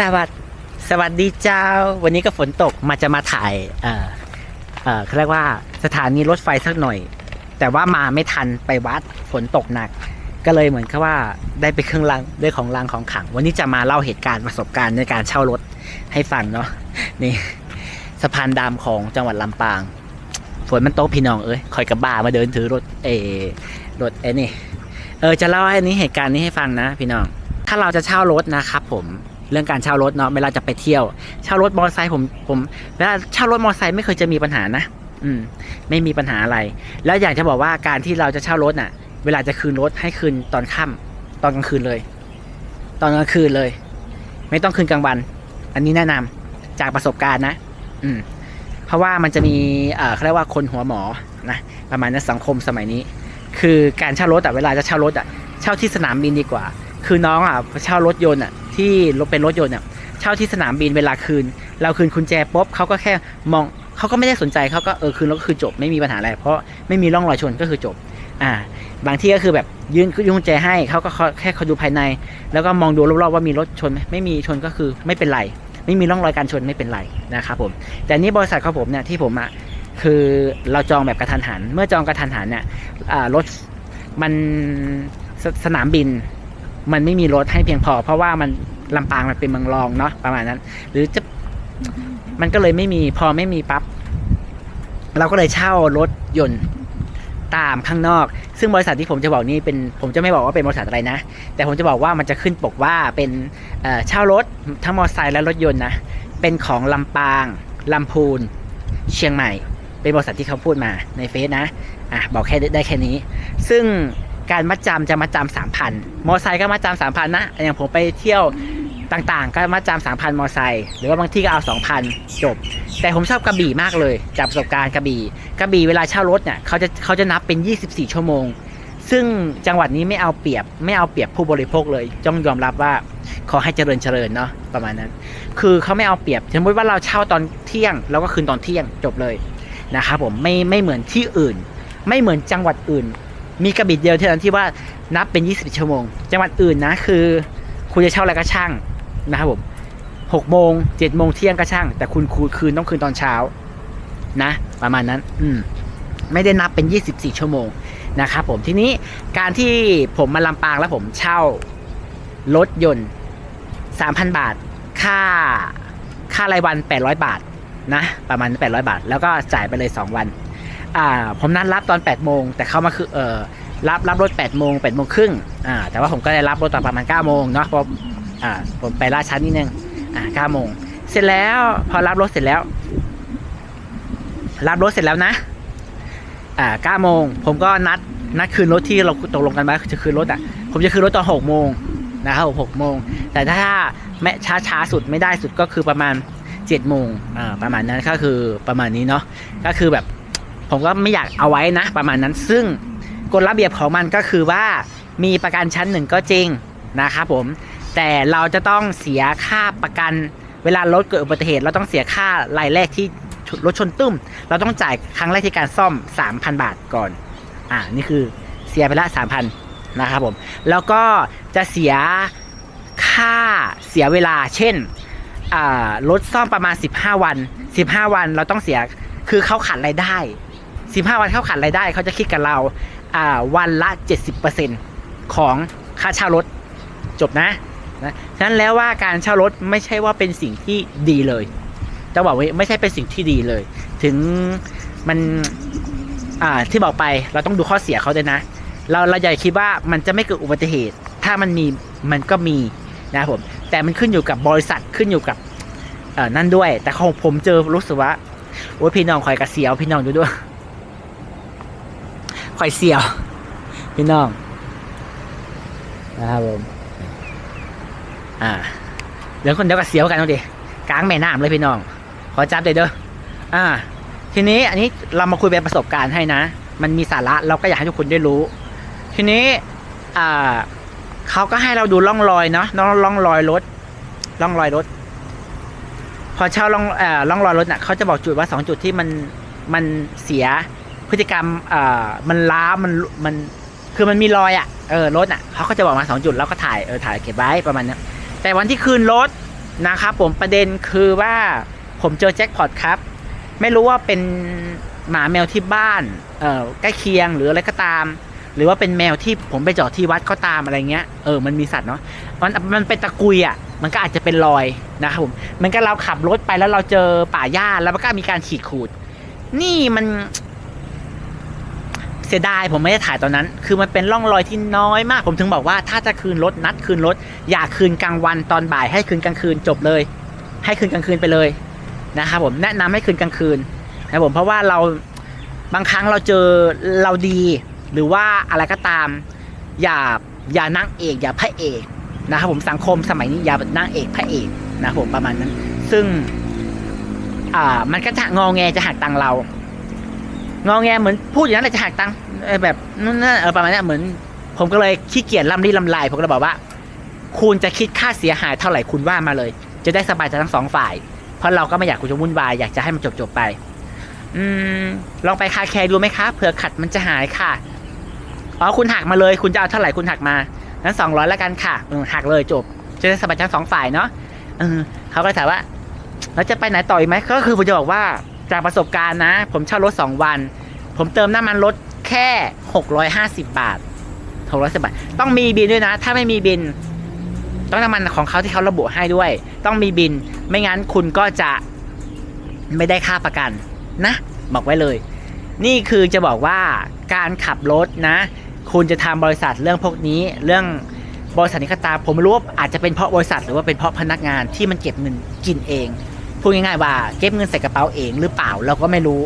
สวัสดสวัสดีเจ้า วันนี้ก็ฝนตกมาจะมาถ่ายเอ่อเอ่อเขาเรียกว่าสถานีรถไฟสักหน่อย แต่ว่ามาไม่ทันไปวัดฝนตกหนัก ก็เลยเหมือนกับว่าได้ไปเครื่องรางได้ของรางของขลัง วันนี้จะมาเล่าเหตุการณ์ประสบการณ์ในการเช่ารถให้ฟังเนาะนี่สะพานดำของจังหวัดลำปางฝนมันตกพี่น้องเอ้ยคอยกับบ้ามาเดินถือรถเออรถเอ้นี่เออจะเล่าให้นี้เหตุการณ์นี้ให้ฟังนะ พี่น้อง ถ้าเราจะเช่ารถนะครับผม เรื่องการเช่ารถเนาะเวลาจะไปเที่ยว เช่ารถมอเตอร์ไซค์ผมผมเวลาเช่ารถมอเตอร์ไซค์ไม่เคยจะมีปัญหานะ อืม ไม่มีปัญหาอะไร แล้วอยากจะบอกว่าการที่เราจะเช่ารถน่ะ เวลาจะคืนรถให้คืนตอนค่ำตอนกลางคืนเลย ตอนกลางคืนเลย ไม่ต้องคืนกลางวัน อันนี้แนะนำจากประสบการณ์นะ อืม เพราะว่ามันจะมีเอ่อเขาเรียกว่าคนหัวหมอนะประมาณนั้นสังคมสมัยนี้ คือการเช่ารถอะเวลาจะเช่ารถอะเช่าที่สนามบินดีกว่า คือน้องอะเช่ารถยนต์อะ ที่รถเป็นรถยนต์อะเช่าที่สนามบินเวลาคืน เราคืนกุญแจปุ๊บเขาก็แค่มองเขาก็ไม่ได้สนใจเขาก็เออคืนแล้วก็คือจบไม่มีปัญหาอะไรเพราะไม่มีร่องรอยชนก็คือจบ อ่า บางที่ก็คือแบบยื่นยื่นกุญแจให้เขาก็แค่เขาดูภายใน แล้วก็มองดูรอบๆว่ามีรถชนไหมไม่มีชนก็คือไม่เป็นไรไม่มีร่องรอยการชนไม่เป็นไรนะครับผมแต่นี่บริษัทของผมเนี่ยที่ผมอะคือเราจองแบบกระทันหัน เมื่อจองกระทันหันเนี่ยรถมันสสนามบิน มันไม่มีรถให้เพียงพอ เพราะว่ามันลำปางมันเป็นเมืองรองเนาะประมาณนั้น หรือจะมันก็เลยไม่มีพอไม่มีปั๊บเราก็เลยเช่ารถยนต์ตามข้างนอก ซึ่งบริษัทที่ผมจะบอกนี่เป็น ผมจะไม่บอกว่าเป็นบริษัทอะไรนะ แต่ผมจะบอกว่ามันจะขึ้นปกว่าเป็นเอ่อเช่ารถทั้งมอเตอร์ไซค์และรถยนต์นะ เป็นของลำปางลำพูน เชียงใหม่ เป็นบริษัทที่เขาพูดมาในเฟซนะ อะบอกแค่ได้แค่นี้ ซึ่ง การมัดจำจะมัดจำสามพันมอไซค์ก็มัดจำสามพันนะ อย่างผมไปเที่ยวต่างๆ ก็มัดจำสามพันมอไซค์หรือว่าบางที่ก็เอาสองพันจบ แต่ผมชอบกระบี่มากเลยจากประสบการณ์กระบี่กระบี่เวลาเช่ารถเนี่ยเขาจะเขาจะนับเป็น 24 ชั่วโมง ซึ่งจังหวัดนี้ไม่เอาเปรียบไม่เอาเปรียบผู้บริโภคเลยต้องยอมรับว่าขอให้เจริญเจริญเนาะประมาณนั้น คือเขาไม่เอาเปรียบสมมติว่าเราเช่าตอนเที่ยงเราก็คืนตอนเที่ยงจบเลยนะครับผมไม่ไม่เหมือนที่อื่น ไม่เหมือนจังหวัดอื่น มีกระบิดเดียวเท่านั้นที่ว่านับเป็น 20 ชั่วโมง จังหวัดอื่นนะคือ คุณจะเช่าอะไรก็ช่างนะครับผมหกโมงเจ็ดโมงเที่ยงก็ช่าง แต่คุณคูคืนต้องคืนตอนเช้านะ ประมาณนั้น อืมไม่ได้นับเป็น 24 ชั่วโมงนะครับผมทีนี้การที่ผมมาลำปางแล้วผมเช่ารถยนต์ 3,000 บาท ค่าค่ารายวัน 800 บาทนะ ประมาณ 800 บาท แล้วก็จ่ายไปเลย 2 วัน อ่าผมนัดรับตอน8โมงแต่เขามาคือเออรับรับรถ8โมง8โมงครึ่งอ่าแต่ว่าผมก็ได้รับรถตอนประมาณ9โมงเนาะเพราะอ่าผมไปล่าช้านิดนึงอ่า9โมงเสร็จแล้วพอรับรถเสร็จแล้ว รับรถเสร็จแล้วนะ อ่า9โมงผมก็นัดนัดคืนรถที่เราตกลงกันไว้จะคืนรถอะผมจะคืนรถตอน6โมงนะครับผม6โมงแต่ถ้าแม้ช้าช้าสุดไม่ได้สุดก็คือประมาณ7โมงอ่าประมาณนั้นก็คือประมาณนี้เนาะก็คือแบบ ผมก็ไม่อยากเอาไว้นะ ประมาณนั้นซึ่งกฎระเบียบของมันก็คือว่ามีประกันชั้นหนึ่งก็จริงนะครับผม แต่เราจะต้องเสียค่าประกันเวลารถเกิดอุบัติเหตุ เราต้องเสียค่ารายแรกที่รถชนตุ้ม เราต้องจ่ายครั้งแรกที่การซ่อม 3,000 บาทก่อน อ่านี่คือเสียไปละ 3,000นะครับผมแล้วก็จะเสียค่าเสียเวลา เช่นรถซ่อมประมาณ 15 วัน 15 วันเราต้องเสียคือเขาขาดรายได้ 15 วันเขาขาดรายได้เขาจะคิดกับเราอ่าวันละ 70%ของค่าเช่ารถจบนะนะฉะนั้นแล้วว่าการเช่ารถไม่ใช่ว่าเป็นสิ่งที่ดีเลยจะบอกว่าไม่ใช่เป็นสิ่งที่ดีเลย ถึงมันอ่าที่บอกไปเราต้องดูข้อเสียเขาด้วยนะ เราเราอย่คิดว่ามันจะไม่เกิดอุบัติเหตุ ถ้ามันมีมันก็มีนะครับผมแต่มันขึ้นอยู่กับบริษัทขึ้นอยู่กับเอ่อนั่นด้วย แต่ของผมเจอรู้สึกว่าโอ้ยพี่น้องคอยกระเสียวพี่น้องดูด้วย คอยเสียว พี่น้อง นะครับผมอ่าเดี๋ยวคนเดียวก็เสียวกันเอาดิกลางแม่น้ำเลยพี่น้อง ขอจับเลยเด้ออ่า ทีนี้อันนี้เรามาคุยเป็นประสบการณ์ให้นะ มันมีสาระเราก็อยากให้ทุกคนได้รู้ ทีนี้อ่าเขาก็ให้เราดูร่องรอยเนาะร่องร่องรอยรถร่องรอยรถ พอเช่าร่องเอ่อร่องรอยรถน่ะเขาจะบอกจุดว่าสองจุดที่มันมันเสีย พฤติกรรมเอ่อมันล้ามันมันคือมันมีรอยอะเออรถอะเขาก็จะบอกมาสองจุดแล้วก็ถ่ายเออถ่ายเก็บไว้ประมาณนี้แต่วันที่คืนรถนะครับผมประเด็นคือว่าผมเจอแจ็คพอตครับ ไม่รู้ว่าเป็นหมาแมวที่บ้านเออใกล้เคียงหรืออะไรก็ตาม หรือว่าเป็นแมวที่ผมไปจอดที่วัดก็ตามอะไรเงี้ยเออมันมีสัตว์เนาะมันมันเป็นตะกุยอะมันก็อาจจะเป็นรอยนะครับผมเหมันก็เราขับรถไปแล้วเราเจอป่าหญ้าแล้วมันก็มีการขีดขูด นี่มัน เสียดายผมไม่ได้ถ่ายตอนนั้น คือมันเป็นร่องรอยที่น้อยมาก ผมถึงบอกว่าถ้าจะคืนรถนัดคืนรถ อย่าคืนกลางวันตอนบ่ายให้คืนกลางคืนจบเลย ให้คืนกลางคืนไปเลยนะครับผมแนะนำให้คืนกลางคืนนะผมเพราะว่าเราบางครั้งเราเจอเราดี หรือว่าอะไรก็ตาม อย่าอย่านางเอก อย่าพระเอกนะครับผมสังคมสมัยนี้อย่านางเอกพระเอกนะผมประมาณนั้น ซึ่งอ่ามันก็จะงอแงจะหักตังเรา งอแงเหมือนพูดอย่างนั้นเลยจะหักตังค์แบบนั่นเออประมาณนั้เหมือน ผมก็เลยขี้เกียจลำรีลำลายผมก็เลยบอกว่า คุณจะคิดค่าเสียหายเท่าไหร่คุณว่ามาเลย จะได้สบายใจทั้งสองฝ่าย เพราะเราก็ไม่อยากคุณจะวุ่นวายอยากจะให้มันจบจบๆไป อืมลองไปคาแคร์ดูไหมคะเผื่อขัดมันจะหายค่ะอ๋อคุณหักมาเลย คุณจะเอาเท่าไหร่คุณหักมานั้นสองร้อยแล้วกันค่ะหักเลยจบ จะได้สบายใจทั้งสองฝ่ายเนาะเขาก็ถามว่าแล้วจะไปไหนต่ออีกไหมก็คือผมจะบอกว่า จากประสบการณ์นะ ผมเช่ารถสองวัน ผมเติมน้ำมันรถแค่หกร้อยห้าสิบบาทหกร้อยสิบบาท ต้องมีบินด้วยนะ ถ้าไม่มีบิน ต้องน้ำมันของเขาที่เขาระบุให้ด้วย ต้องมีบิน ไม่งั้นคุณก็จะไม่ได้ค่าประกันนะ บอกไว้เลย นี่คือจะบอกว่าการขับรถนะ คุณจะทำบริษัทเรื่องพวกนี้ เรื่องบริษัทนี้ก็ตามผมรู้ว่าอาจจะเป็นเพราะบริษัทหรือว่าเป็นเพราะพนักงานที่มันเก็บเงินกินเอง พูดง่ายๆว่าเก็บเงินใส่กระเป๋าเองหรือเปล่าเราก็ไม่รู้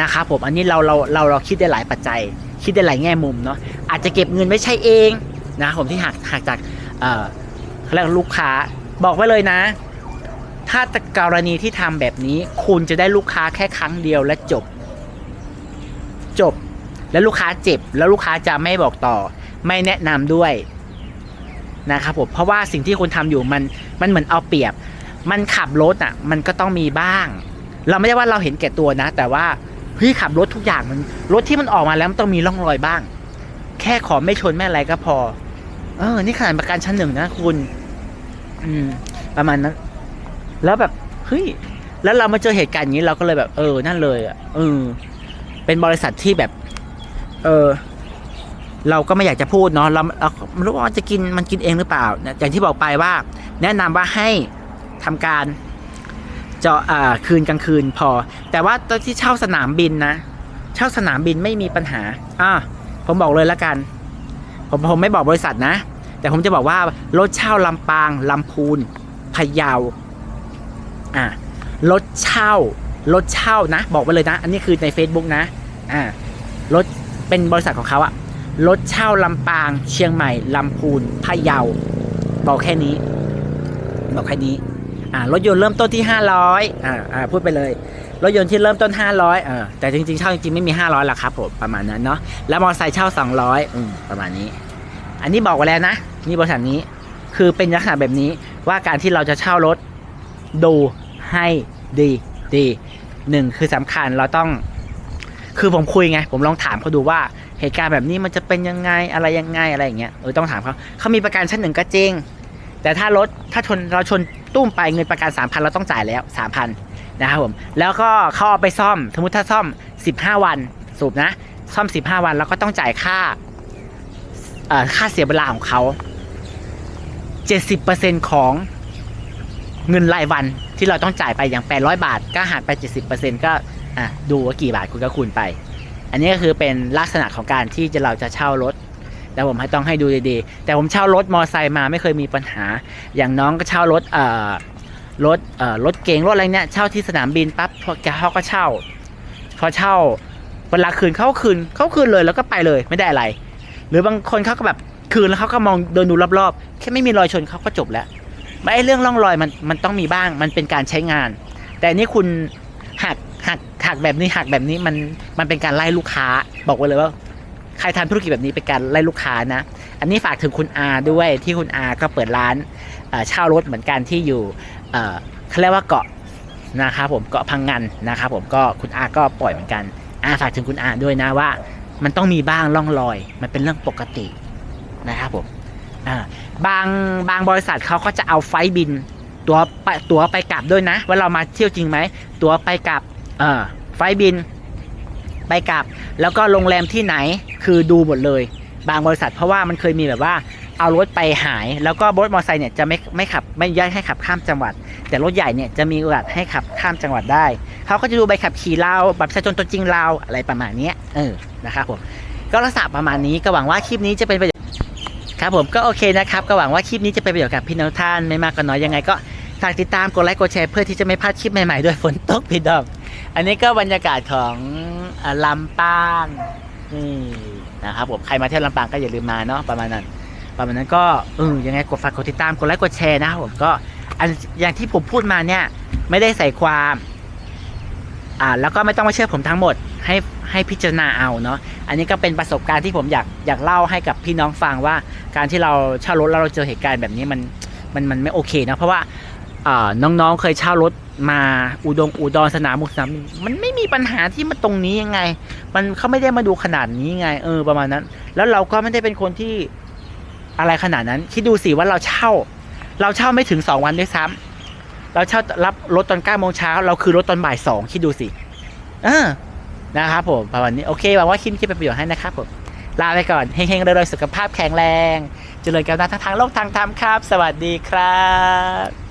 นะครับผมอันนี้เราเราเราเราคิดได้หลายปัจจัย คิดได้หลายแง่มุมเนาะอาจจะเก็บเงินไม่ใช่เองนะผมที่หักหักจากเอ่อเขาเรียกลูกค้าบอกไว้เลยนะ ถ้ากรณีที่ทำแบบนี้ คุณจะได้ลูกค้าแค่ครั้งเดียวและจบ จบ แล้วลูกค้าเจ็บ แล้วลูกค้าจะไม่บอกต่อ ไม่แนะนำด้วยนะครับผมเพราะว่าสิ่งที่คุณทำอยู่มันมันเหมือนเอาเปรียบ มันขับรถอะ มันก็ต้องมีบ้าง เราไม่ได้ว่าเราเห็นแก่ตัวนะ แต่ว่าเฮ้ยขับรถทุกอย่างมันรถที่มันออกมาแล้วมันต้องมีร่องรอยบ้าง แค่ขอไม่ชนไม่อะไรก็พอ เออ นี่ขนาดประกันชั้นหนึ่งนะคุณ อืม ประมาณนั้น แล้วแบบเฮ้ยแล้วเรามาเจอเหตุการณ์อย่างนี้เราก็เลยแบบ เออ นั่นเลยอะเออเป็นบริษัทที่แบบ เออเราก็ไม่อยากจะพูดเนาะเราเราไม่รู้ว่าจะกินมันกินเองหรือเปล่านะอย่างที่บอกไปว่า แนะนำว่าให้ ทำการจะอ่าคืนกลางคืนพอ แต่ว่าตอนที่เช่าสนามบินนะ เช่าสนามบินไม่มีปัญหาอ่าผมบอกเลยละกัน ผมผมไม่บอกบริษัทนะ แต่ผมจะบอกว่ารถเช่าลำปางลำพูนพะเยาอ่ารถเช่ารถเช่านะ บอกไว้เลยนะ อันนี้คือใน Facebook นะอ่ารถเป็นบริษัทของเขาอะรถเช่าลำปาง เชียงใหม่ลำพูนพะเยา บอกแค่นี้ บอกแค่นี้ อ่ารถยนต์เริ่มต้นที่ห้าร้อยอ่าอ่าพูดไปเลยรถยนต์ที่เริ่มต้นห้าร้อยอ่าแต่จริงๆเช่าจริงๆไม่มีห้าร้อยหรอกครับผมประมาณนั้นเนาะแล้วมอเตอร์ไซค์เช่าสองร้อยอืมประมาณนี้ อันนี้บอกไว้แล้วนะนี่บริษัทนี้คือเป็นลักษณะแบบนี้ว่าการที่เราจะเช่ารถดูให้ดีดีหนึ่งคือสำคัญเราต้อง คือผมคุยไง ผมลองถามเขาดูว่าเหตุการณ์แบบนี้มันจะเป็นยังไงอะไรยังไงอะไรอย่างเงี้ยเออต้องถามเขาเขามีประกันชั้นหนึ่งก็จริง แต่ถ้ารถถ้าชนเราชนตุ้มไปเงินประกันสามพันเราต้องจ่ายแล้วสามพันนะครับผม แล้วก็เขาเอาไปซ่อม สมมติถ้าซ่อมสิบห้าวันสูบนะ ซ่อมสิบห้าวันแล้วก็ต้องจ่ายค่าค่าเสียเวลาของเขาเจ็ดสิบเปอร์เซ็นของเงินรายวันที่เราต้องจ่ายไปอย่างแปดร้อยบาท ก็หักไปเจ็ดสิบเปอร์เซ็นก็ดูว่ากี่บาทคุณก็คูณไป อันนี้ก็คือเป็นลักษณะของการที่จะเราจะเช่ารถ แต่ผมให้ต้องให้ดูดีๆ แต่ผมเช่ารถมอไซค์มาไม่เคยมีปัญหา อย่างน้องก็เช่ารถเอ่อรถเอ่อรถเก๋งรถอะไรเนี่ยเช่าที่สนามบินปั๊บพอแกเขาก็เช่าพอเช่าเวลาคืนเขาก็คืนเขาคืนเลยแล้วก็ไปเลยไม่ได้อะไร หรือบางคนเขาก็แบบคืนแล้วเขาก็มองเดินดูรอบๆแค่ไม่มีรอยชนเขาก็จบแล้วไม่ไอเรื่องร่องรอยมันมันต้องมีบ้าง มันเป็นการใช้งาน แต่นนี้คุณหักหักหักแบบนี้หักแบบนี้มันมันเป็นการไล่ลูกค้า บอกไว้เลยว่า ใครทำธุรกิจแบบนี้เป็นการไล่ลูกค้านะ อันนี้ฝากถึงคุณอาด้วยที่คุณอาก็เปิดร้านเช่ารถเหมือนกันที่อยู่เขาเรียกว่าเกาะนะครับผมเกาะพังงานนะครับผมก็คุณอาก็ปล่อยเหมือนกันอาฝากถึงคุณอาด้วยนะว่า มันต้องมีบ้างร่องรอย มันเป็นเรื่องปกตินะครับผมบางบางบริษัทเขาก็จะเอาไฟบิน ตัวไปตัวไปกลับด้วยนะ ว่าเรามาเที่ยวจริงไหมตัวไปกลับไฟบิน ไปกลับ แล้วก็โรงแรมที่ไหนคือดูหมดเลย บางบริษัทเพราะว่ามันเคยมีแบบว่าเอารถไปหาย แล้วก็รถมอเตอร์ไซค์เนี่ยจะไม่ไม่ขับไม่อนุญาตให้ขับข้ามจังหวัด แต่รถใหญ่เนี่ยจะมีโอกาสให้ขับข้ามจังหวัดได้เขาก็จะดูใบขับขี่เราบัตรประชาชนตัวจริงเราอะไรประมาณนี้เออนะครับผมก็ลักษณะประมาณนี้ก็หวังว่าคลิปนี้จะเป็นประโยชน์ครับผมก็โอเคนะครับก็หวังว่าคลิปนี้จะเป็นประโยชน์กับพี่น้องท่านไม่มากก็น้อยยังไงก็ฝากติดตามกดไลค์กดแชร์เพื่อที่จะไม่พลาดคลิปใหม่ๆด้วยฝนตกพี่ดอก อันนี้ก็บรรยากาศของลำปางนี่นะครับผมใครมาเที่ยวลำปางก็อย่าลืมมาเนาะประมาณนั้น ประมาณนั้นก็เออยังไงกดฝากกดติดตามกดไลค์กดแชร์นะครับผมก็อันอย่างที่ผมพูดมาเนี่ย ไม่ได้ใส่ความอ่าแล้วก็ไม่ต้องมาเชื่อผมทั้งหมดให้ให้พิจารณาเอาเนาะอันนี้ก็เป็นประสบการณ์ที่ผมอยากอยากเล่าให้กับพี่น้องฟังว่า การที่เราเช่ารถแล้วเราเจอเหตุการณ์แบบนี้มันมันมันไม่โอเคนะเพราะว่า น้องๆเคยเช่ารถมาอุดงอุดรสนามมุกสนามมันไม่มีปัญหาที่มาตรงนี้ยังไง มันเขาไม่ได้มาดูขนาดนี้ไง เออประมาณนั้น แล้วเราก็ไม่ได้เป็นคนที่อะไรขนาดนั้น คิดดูสิว่าเราเช่า เราเช่าไม่ถึงสองวันด้วยซ้ำเราเช่ารับรถตอนเก้าโมงเช้าเราคือรถตอนบ่ายสองคิดดูสิเออนะครับผมประมาณนี้โอเคหวังว่าคลิปนี้จะเป็นประโยชน์ให้นะครับผมลาไปก่อนเฮงๆรวยๆสุขภาพแข็งแรงเจริญก้าวหน้าทั้งทางโลกทางธรรมครับ สวัสดีครับ